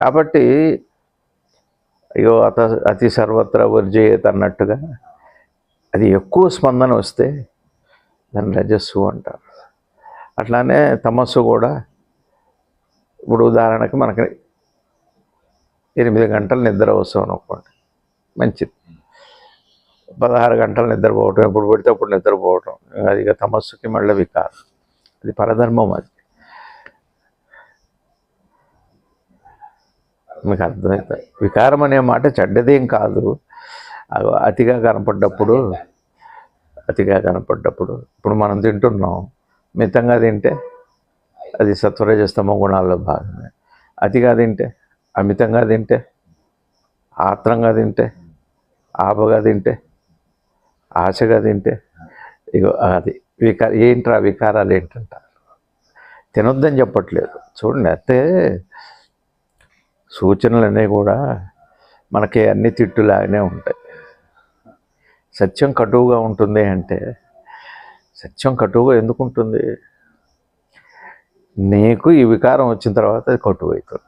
కాబట్టి అయ్యో అత అతి సర్వత్ర వర్జయేత్ అన్నట్టుగా అది ఎక్కువ స్పందన వస్తే దాన్ని రజస్సు అంటారు. అట్లానే తమస్సు కూడా ఇప్పుడు ఉదాహరణకి మనకి ఎనిమిది గంటలు నిద్ర అవసరం అనుకోండి మంచిది. పదహారు గంటలు నిద్రపోవటం ఎప్పుడు పడితే అప్పుడు నిద్రపోవటం అది ఇక తమస్సుకి మళ్ళీ వికారం. అది పరధర్మం అది. మీకు అర్థమవుతుంది వికారం అనే మాట చెడ్డదేం కాదు. అగో అతిగా కనపడ్డప్పుడు అతిగా కనపడ్డప్పుడు ఇప్పుడు మనం తింటున్నాం మితంగా తింటే అది సత్వరజస్తమ గుణాల్లో భాగమే. అతిగా తింటే అమితంగా తింటే ఆత్రంగా తింటే ఆపగా తింటే ఆశగా తింటే ఇగో అది వికార ఏంట్రా వికారాలు ఏంటంటారు? తినొద్దని చెప్పట్లేదు. చూడండి అయితే సూచనలు అనేవి కూడా మనకి అన్ని తిట్టులాగానే ఉంటాయి. సత్యం కటువుగా ఉంటుంది అంటే సత్యం కటువుగా ఎందుకు ఉంటుంది నీకు ఈ వికారం వచ్చిన తర్వాత అది కటువు అవుతుంది